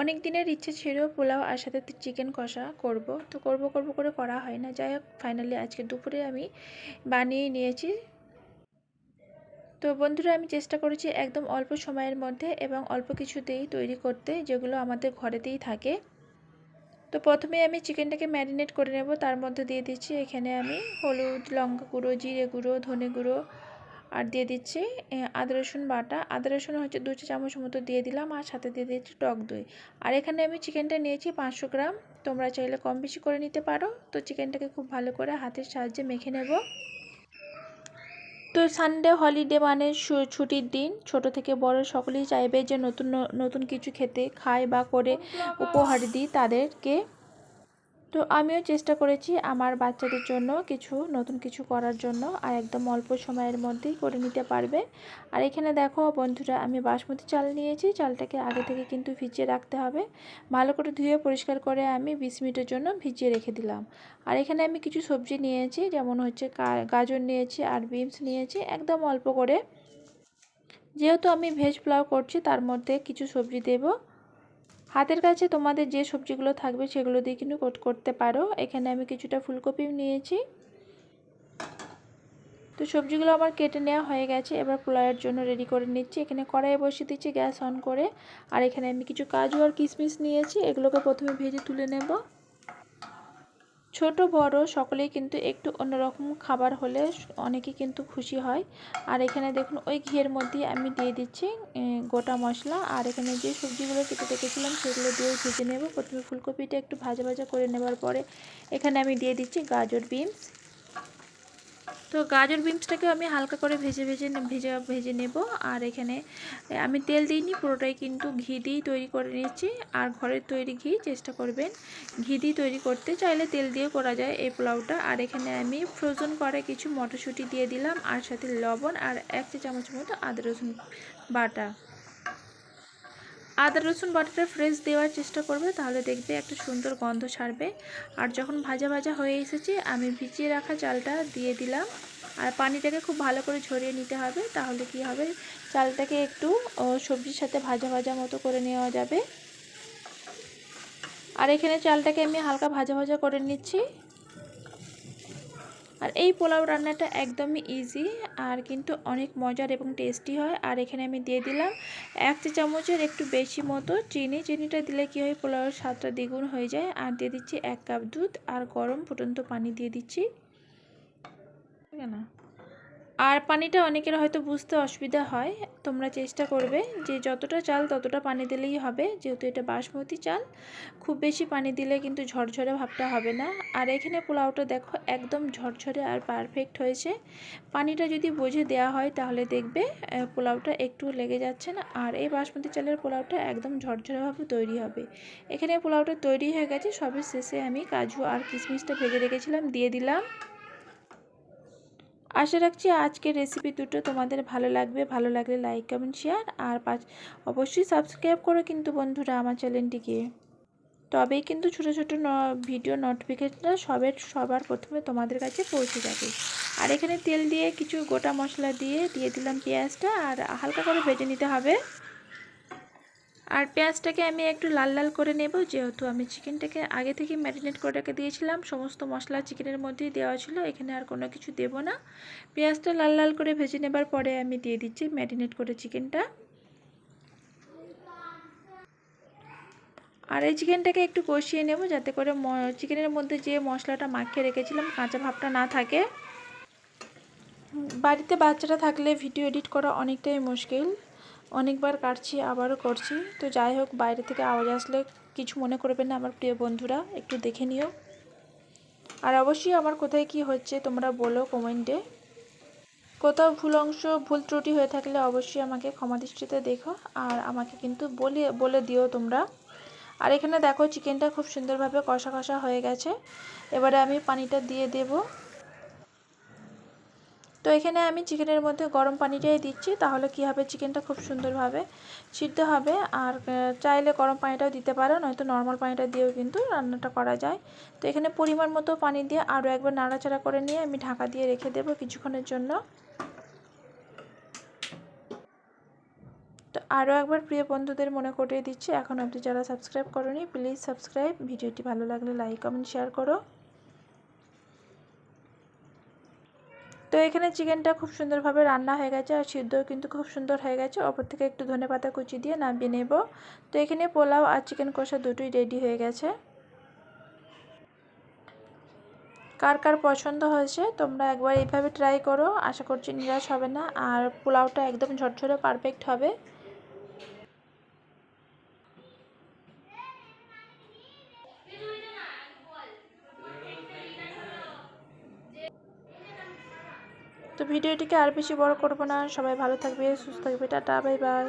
অনেক দিনের ইচ্ছে ছিল পোলাও আর সাথে চিকেন কষা করব। তো করব করব করে করা হয় না। যাই হোক ফাইনালি আজকে দুপুরে আমি বানিয়ে নিয়েছি। তো বন্ধুরা, আমি চেষ্টা করেছি একদম অল্প সময়ের মধ্যে এবং অল্প কিছুতেই তৈরি করতে, যেগুলো আমাদের ঘরেতেই থাকে। তো প্রথমে আমি চিকেনটাকে ম্যারিনেট করে নেব। তার মধ্যে দিয়ে দিচ্ছি এখানে আমি হলুদ, লঙ্কা গুঁড়ো, জিরে গুঁড়ো, ধনে গুঁড়ো আর দিয়ে দিচ্ছি আদা, রসুন বাটা। আদা, রসুন হচ্ছে দু চামচ মতো দিয়ে দিলাম আর সাথে দিয়ে দিচ্ছি টক দই। আর এখানে আমি চিকেনটা নিয়েছি পাঁচশো গ্রাম। তোমরা চাইলে কম বেশি করে নিতে পারো। তো চিকেনটাকে খুব ভালো করে হাতের সাহায্যে মেখে নেব। তো সানডে হলিডে মানে ছুটির দিন ছোট থেকে বড় সকলেই চাইবে যে নতুন নতুন কিছু খেতে, খায় বা করে উপহার দিই তাদেরকে। তো আমিও চেষ্টা করেছি আমার বাচ্চাদের জন্য কিছু, নতুন কিছু করার জন্য আর একদম অল্প সময়ের মধ্যেই করে নিতে পারবে। আর এখানে দেখো বন্ধুরা, আমি বাসমতি চাল নিয়েছি, চালটাকে আগে থেকে কিন্তু ভিজিয়ে রাখতে হবে। ভালো করে ধুয়ে পরিষ্কার করে আমি বিশ মিনিটের জন্য ভিজিয়ে রেখে দিলাম। আর এখানে আমি কিছু সবজি নিয়েছি, যেমন হচ্ছে গাজর নিয়েছি আর বিনস নিয়েছি, একদম অল্প করে। যেহেতু আমি ভেজ পোলাও করছি, তার মধ্যে কিছু সবজি দেবো। হাতের কাছে তোমাদের যে সবজিগুলো থাকবে সেগুলো দিয়ে কিন্তু করতে পারো। এখানে আমি কিছুটা ফুলকপি নিয়েছি। তো সবজিগুলো আমার কেটে নেওয়া হয়ে গেছে। এবার পোলাওয়ের জন্য রেডি করে নিচ্ছি। এখানে কড়াইয়ে বসিয়ে দিচ্ছি গ্যাস অন করে। আর এখানে আমি কিছু কাজু আর কিশমিশ নিয়েছি। এগুলোকে প্রথমে ভেজে তুলে নেব। ছোট, বড় সকলেই কিন্তু একটু অন্যরকম খাবার হলে অনেকে কিন্তু খুশি হয়। আর এখানে দেখুন, ওই ঘিয়ের মধ্যে আমি দিয়ে দিচ্ছি গোটা মশলা। আর এখানে যে সবজিগুলো কেটে রেখেছিলাম, সেগুলো দিয়ে ভেজে নেব। প্রথমে ফুলকপিটা একটু ভাজা ভাজা করে নেবার পরে এখানে আমি দিয়ে দিচ্ছি গাজর বিনস। তো গাজর বিনসটাকেও আমি হালকা করে ভেজে ভেজে ভেজে ভেজে নেব। আর এখানে আমি তেল দিইনি, পুরোটাই কিন্তু ঘি দিয়েই তৈরি করে নিয়েছি। আর ঘরের তৈরি ঘি, চেষ্টা করবেন, ঘি দিয়ে তৈরি করতে। চাইলে তেল দিয়ে করা যায় এই পোলাওটা। আর এখানে আমি ফ্রোজন করে কিছু মটরশুঁটি দিয়ে দিলাম, আর সাথে লবণ আর এক চা চামচ মতো আদা রসুন বাটা। আদা, রসুন, বাটাটা ফ্রেশ দেওয়ার চেষ্টা করবে, তাহলে দেখবে একটা সুন্দর গন্ধ ছাড়বে। আর যখন ভাজা ভাজা হয়ে এসেছে, আমি ভিজিয়ে রাখা চালটা দিয়ে দিলাম। আর পানিটাকে খুব ভালো করে ঝরিয়ে নিতে হবে, তাহলে কি হবে? চালটাকে একটু সবজির সাথে ভাজা ভাজা মতো করে নেওয়া যাবে। আর এখানে চালটাকে আমি হালকা ভাজা ভাজা করে নিচ্ছি। আর এই পোলাও রান্নাটা একদমই ইজি আর কিন্তু অনেক মজার এবং টেস্টি হয়। আর এখানে আমি দিয়ে দিলাম এক চা চামচের একটু বেশি মতো চিনি। চিনিটা দিলে কী হয়, পোলাওয়ের স্বাদটা দ্বিগুণ হয়ে যায়। আর দিয়ে দিচ্ছি এক কাপ দুধ আর গরম ফুটন্ত পানি দিয়ে দিচ্ছি। না আর পানিটা অনেকের হয়তো বুঝতে অসুবিধা হয়। তোমরা চেষ্টা করবে যে যতটা চাল ততটা পানি দিলেই হবে। যেহেতু এটা বাসমতি চাল, খুব বেশি পানি দিলে কিন্তু ঝরঝরে ভাবটা হবে না। আর এখানে পোলাওটা দেখো একদম ঝরঝরে আর পারফেক্ট হয়েছে। পানিটা যদি বুঝে দেওয়া হয় তাহলে দেখবে পোলাওটা একটু লেগে যাচ্ছে না। আর এই বাসমতি চালের পোলাওটা একদম ঝরঝরেভাবে তৈরি হবে। এখানে পোলাওটা তৈরি হয়ে গেছে সবের শেষে আমি কাজু আর কিশমিশটা ভেজে রেখেছিলাম, দিয়ে দিলাম। আশা রাখছি আজকের রেসিপি দুটো তোমাদের ভালো লাগবে। ভালো লাগলে লাইক কমেন্ট শেয়ার আর অবশ্যই সাবস্ক্রাইব করো কিন্তু বন্ধুরা আমার চ্যানেলটিকে তবেই কিন্তু ছোটো ছোটো ভিডিও নোটিফিকেশনটা সবের, সবার প্রথমে তোমাদের কাছে পৌঁছে যাবে। আর এখানে তেল দিয়ে কিছু গোটা মশলা দিয়ে দিয়ে দিলাম পেঁয়াজটা আর হালকা করে ভেজে নিতে হবে। আর পেঁয়াজটাকে আমি একটু লাল লাল করে নেব, যেহেতু আমি চিকেনটাকে আগে থেকে ম্যারিনেট করে রেখে দিয়েছিলাম। সমস্ত মশলা চিকেনের মধ্যেই দেওয়া ছিল, এখানে আর কোনো কিছু দেব না। পেঁয়াজটা লাল লাল করে ভেজে নেবার পরে আমি দিয়ে দিচ্ছি ম্যারিনেট করে চিকেনটা। আর এই চিকেনটাকে একটু কষিয়ে নেব, যাতে করে চিকেনের মধ্যে যে মশলাটা মাখিয়ে রেখেছিলাম, কাঁচা ভাবটা না থাকে। বাড়িতে বাচ্চারা থাকলে ভিডিও এডিট করা অনেকটাই মুশকিল। অনেকবার কাটছি, আবারও করছি। তো যাই হোক, বাইরে থেকে আওয়াজ আসলে কিছু মনে করবেন না আমার প্রিয় বন্ধুরা, একটু দেখে নিও। আর অবশ্যই আমার কোথায় কি হচ্ছে তোমরা বলো কমেন্টে। কোথাও ভুল অংশ, ভুল ত্রুটি হয়ে থাকলে অবশ্যই আমাকে ক্ষমা দৃষ্টিতে দেখো, আর আমাকে কিন্তু বলে বলে দিও তোমরা। আর এখানে দেখো, চিকেনটা খুব সুন্দরভাবে কষা কষা হয়ে গেছে। এবারে আমি পানিটা দিয়ে দেবো। তো এখানে আমি চিকেনের মধ্যে গরম পানিটাই দিচ্ছি, তাহলে কি হবে? চিকেনটা খুব সুন্দরভাবে সিদ্ধ হবে। আর চাইলে গরম পানিটাও দিতে পারো নয়তো নর্মাল পানিটা দিয়েও কিন্তু রান্নাটা করা যায়। তো এখানে পরিমাণ মতো পানি দিয়ে আরও একবার নাড়াচাড়া করে নিয়ে আমি ঢাকা দিয়ে রেখে দেবো কিছুক্ষণের জন্য। তো আরও একবার প্রিয় বন্ধুদের মনে করিয়ে দিচ্ছি, এখন অবধি যারা সাবস্ক্রাইব করনি, প্লিজ সাবস্ক্রাইব। ভিডিওটি ভালো লাগলে লাইক, কমেন্ট, শেয়ার করো। তো এখানে চিকেনটা খুব সুন্দরভাবে রান্না হয়ে গেছে আর সিদ্ধও কিন্তু খুব সুন্দর হয়ে গেছে। ওপর থেকে একটু ধনে পাতা কুচি দিয়ে নামিয়ে নেব। তো এখানে পোলাও আর চিকেন কষা দুটোই রেডি হয়ে গেছে। কার কার পছন্দ হয়েছে তোমরা একবার এইভাবে ট্রাই করো। আশা করছি নিরাশ হবে না। আর পোলাওটা একদম ঝরঝরে পারফেক্ট হবে। তো ভিডিওটিকে আর বেশি বড় করব না। সবাই ভালো থাকবে, সুস্থ থাকবে। Tata, bye bye.